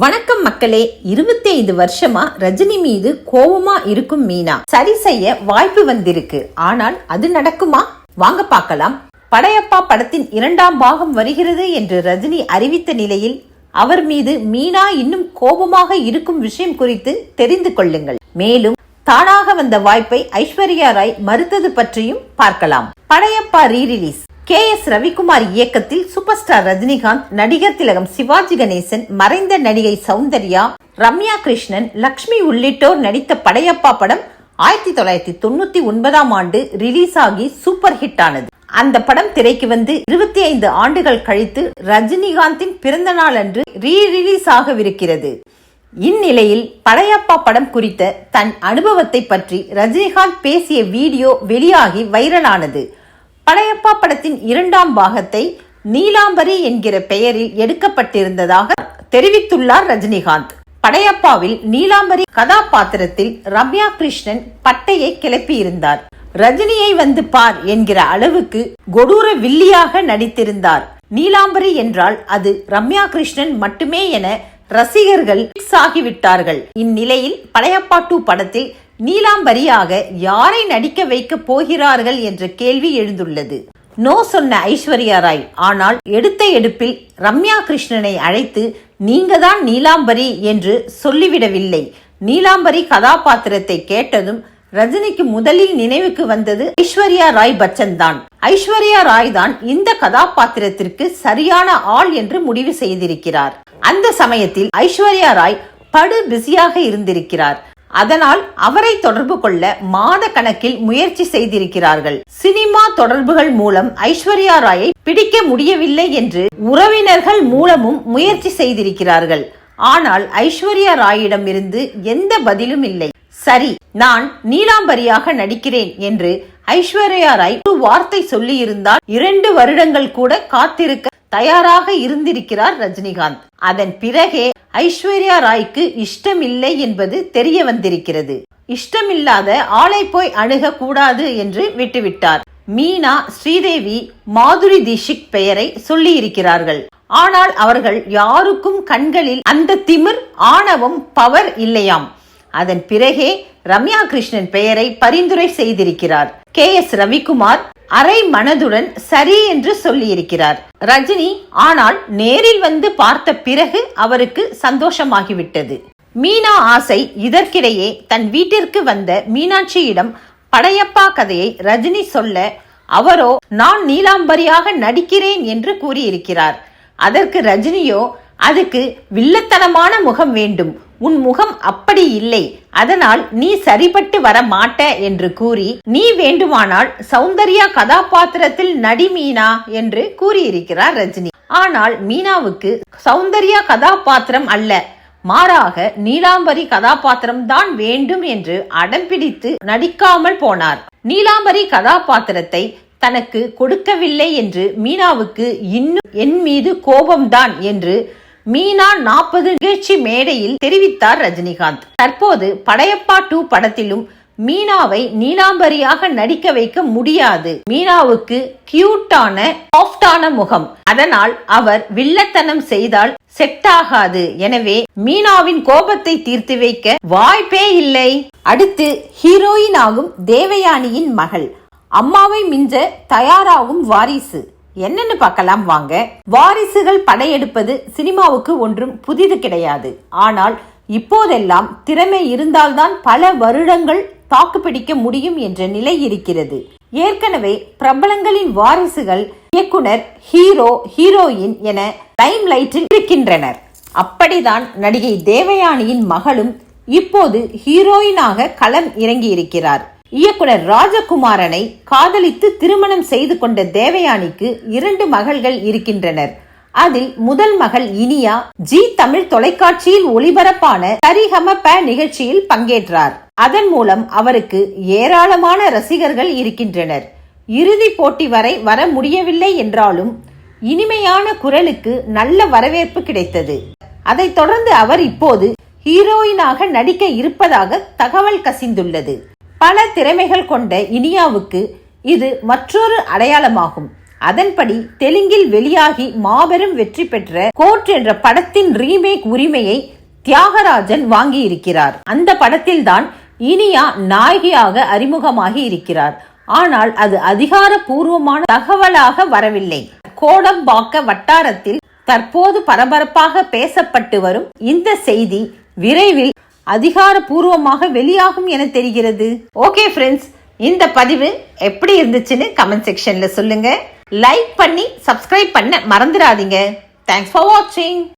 வணக்கம் மக்களே இருபத்தி ஐந்து வருஷமா ரஜினி மீது கோவமா இருக்கும் மீனா. சரி செய்ய வாய்ப்பு வந்திருக்கு. ஆனால் அது நடக்குமா? வாங்க பார்க்கலாம். படையப்பா படத்தின் இரண்டாம் பாகம் வருகிறது என்று ரஜினி அறிவித்த நிலையில் அவர் மீது மீனா இன்னும் கோபமாக இருக்கும் விஷயம் குறித்து தெரிந்து கொள்ளுங்கள். மேலும் தானாக வந்த வாய்ப்பை ஐஸ்வர்யா ராய் மறுத்தது பற்றியும் பார்க்கலாம். Padayappa rerelease K S Ravikumar இயக்கத்தில் சூப்பர் ஸ்டார் ரஜினிகாந்த் நடிகர் திலகம் சிவாஜி கணேசன் மறைந்த நடிகை சௌந்தர்யா ரம்யா கிருஷ்ணன் லக்ஷ்மி உள்ளிட்டோர் நடித்த படையப்பா படம் ஆயிரத்தி தொள்ளாயிரத்தி தொண்ணூத்தி ஒன்பதாம் ஆண்டு ரிலீஸ் ஆகி சூப்பர் ஹிட் ஆனது. அந்த படம் திரைக்கு வந்து இருபத்தி ஐந்து ஆண்டுகள் கழித்து ரஜினிகாந்தின் பிறந்த நாள் அன்று ரீ ரிலீஸ் ஆகவிருக்கிறது. இந்நிலையில் படையப்பா படம் குறித்த தன் அனுபவத்தை பற்றி ரஜினிகாந்த் பேசிய வீடியோ வெளியாகி வைரலானது. படையப்பா படத்தின் இரண்டாம் பாகத்தை நீலாம்பரி என்கிற பெயரில் எடுக்கப்பட்டிருந்ததாக தெரிவித்துள்ளார் ரஜினிகாந்த். படையப்பாவில் நீலாம்பரி கதாபாத்திரத்தில் ரம்யா கிருஷ்ணன் பட்டையை கிளப்பியிருந்தார். ரஜினியை வந்து பார் என்கிற அளவுக்கு கொடூர வில்லியாக நடித்திருந்தார். நீலாம்பரி என்றால் அது ரம்யா கிருஷ்ணன் மட்டுமே என ரசிகர்கள் ஆகிவிட்டார்கள். இந்நிலையில் படையப்பா டூ படத்தில் நீலாம்பரியாக யாரை நடிக்க வைக்க போகிறார்கள் என்ற கேள்வி எழுந்துள்ளது. நோ சொன்ன ஐஸ்வர்யா ராய் ஆனால் எடுத்த எடுப்பில் ரம்யா கிருஷ்ணனை அழைத்து நீங்க தான் நீலாம்பரி என்று சொல்லிவிடவில்லை. நீலாம்பரி கதாபாத்திரத்தை கேட்டதும் ரஜினிக்கு முதலில் நினைவுக்கு வந்தது ஐஸ்வர்யா ராய் பச்சன் தான். ஐஸ்வர்யா ராய் தான் இந்த கதாபாத்திரத்திற்கு சரியான ஆள் என்று முடிவு செய்திருக்கிறார். அந்த சமயத்தில் ஐஸ்வர்யா ராய் படு பிஸியாக இருந்திருக்கிறார். அதனால் அவரை தொடர்பு கொள்ள மாத கணக்கில் முயற்சி செய்திருக்கிறார்கள். சினிமா தொடர்புகள் மூலம் ஐஸ்வர்யா ராயை பிடிக்க முடியவில்லை என்று உறவினர்கள் மூலமும் முயற்சி செய்திருக்கிறார்கள். ஆனால் ஐஸ்வர்யா ராயிடம் இருந்து எந்த பதிலும் இல்லை. சரி நான் நீலாம்பரியாக நடிக்கிறேன் என்று ஐஸ்வர்யா ராய் ஒரு வார்த்தை சொல்லி இருந்தால் இரண்டு வருடங்கள் கூட காத்திருக்க தயாராக இருந்திருக்கிறார் ரஜினிகாந்த். அதன் பிறகே ஐஸ்வர்யா ராய்க்கு இஷ்டமில்லை என்பது தெரிய வந்திருக்கிறது. இஷ்டமில்லாத ஆளை போய் அணுக கூடாது என்று விட்டுவிட்டார். மீனா ஸ்ரீதேவி மாதுரி தீஷிக் பெயரை சொல்லி இருக்கிறார்கள் ஆனால் அவர்கள் யாருக்கும் கண்களில் அந்த திமிர் ஆணவம் பவர் இல்லையாம். அதன் பிறகே ரம்யா கிருஷ்ணன் பெயரை பரிந்துரை செய்திருக்கிறார். கே எஸ் ரவிக்குமார் அரை மனதுடன் சரி என்று சொல்லியிருக்கிறார். ரஜினி ஆனால் நேரில் வந்து பார்த்த பிறகு அவருக்கு சந்தோஷமாகிவிட்டது. மீனா ஆசை இதற்கிடையே தன் வீட்டிற்கு வந்த மீனாட்சியிடம் படையப்பா கதையை ரஜினி சொல்ல அவரோ நான் நீலாம்பரியாக நடிக்கிறேன் என்று கூறியிருக்கிறார். அதற்கு ரஜினியோ அதுக்கு வில்லத்தனமான முகம் வேண்டும். உன் முகம் அப்படி இல்லை. அதனால் நீ சரிபட்டு வர மாட்ட என்று கூறி நீ வேண்டுமானால் சௌந்தர்யா கதாபாத்திரத்தில் நடி மீனா என்று கூறியிருக்கிறார் ரஜினி. ஆனால் மீனாவுக்கு சௌந்தர்யா கதாபாத்திரம் அல்ல. மாறாக நீலாம்பரி கதாபாத்திரம் தான் வேண்டும் என்று அடம்பிடித்து நடிக்காமல் போனார். நீலாம்பரி கதாபாத்திரத்தை தனக்கு கொடுக்கவில்லை என்று மீனாவுக்கு இன்னும் என் மீது கோபம்தான் என்று மீனா நாற்பது நிகழ்ச்சி மேடையில் தெரிவித்தார் ரஜினிகாந்த். தற்போது படையப்பா டூ படத்திலும் மீனாவை நீலாம்பரியாக நடிக்க வைக்க முடியாது. மீனாவுக்கு கியூட்டான சாஃப்டான முகம். அதனால் அவர் வில்லத்தனம் செய்தால் செட் ஆகாது எனவே மீனாவின் கோபத்தை தீர்த்து வைக்க வாய்ப்பே இல்லை. அடுத்து ஹீரோயின் ஆகும் தேவயானியின் மகள். அம்மாவை மிஞ்ச தயாராகும் வாரிசு. என்னன்னு பார்க்கலாம் வாங்க. வாரிசுகள் படையெடுப்பது சினிமாவுக்கு ஒன்றும் புதிது கிடையாது. ஆனால் இப்போதெல்லாம் திறமை இருந்தால்தான் பல வருடங்கள் தாக்குப்பிடிக்க முடியும் என்ற நிலை இருக்கிறது. ஏற்கனவே பிரபலங்களின் வாரிசுகள் இயக்குனர் ஹீரோ ஹீரோயின் என லைம் லைட்டில் இருக்கின்றனர். அப்படிதான் நடிகை தேவயானியின் மகளும் இப்போது ஹீரோயினாக களம் இறங்கி இருக்கிறார் இயக்குனர் ராஜகுமாரனை காதலித்து திருமணம் செய்து கொண்ட தேவயானிக்கு இரண்டு மகள்கள் இருக்கின்றனர். அதில் முதல் மகள் இனியா ஜி தமிழ் தொலைக்காட்சியில் ஒளிபரப்பான சரிகம ப நிகழ்ச்சியில் பங்கேற்றார். அதன் மூலம் அவருக்கு ஏராளமான ரசிகர்கள் இருக்கின்றனர். இறுதி போட்டி வரை வர முடியவில்லை என்றாலும் இனிமையான குரலுக்கு நல்ல வரவேற்பு கிடைத்தது. அதைத் தொடர்ந்து அவர் இப்போது ஹீரோயினாக நடிக்க இருப்பதாக தகவல் கசிந்துள்ளது. பல திறமைகள் கொண்ட இனியாவுக்கு இது மற்றொரு அடையாளமாகும். அதன்படி தெலுங்கில் வெளியாகி மாபெரும் வெற்றி பெற்ற கோர்ட் என்ற படத்தின் ரீமேக் உரிமையை தியாகராஜன் வாங்கியிருக்கிறார். அந்த படத்தில்தான் இனியா நாயகியாக அறிமுகமாகி இருக்கிறார். ஆனால் அது அதிகாரப்பூர்வமான தகவலாக வரவில்லை. கோடம்பாக்க வட்டாரத்தில் தற்போது பரபரப்பாக பேசப்பட்டு வரும் இந்த செய்தி விரைவில் அதிகாரப்பூர்வமாக வெளியாகும் என தெரிகிறது. ஓகே ஃப்ரெண்ட்ஸ் இந்த பதிவு எப்படி இருந்துச்சுன்னு கமெண்ட் செக்ஷன்ல சொல்லுங்க. லைக் பண்ணி சப்ஸ்கிரைப் பண்ண மறந்துடாதீங்க. தேங்க்ஸ் ஃபார் வாட்சிங்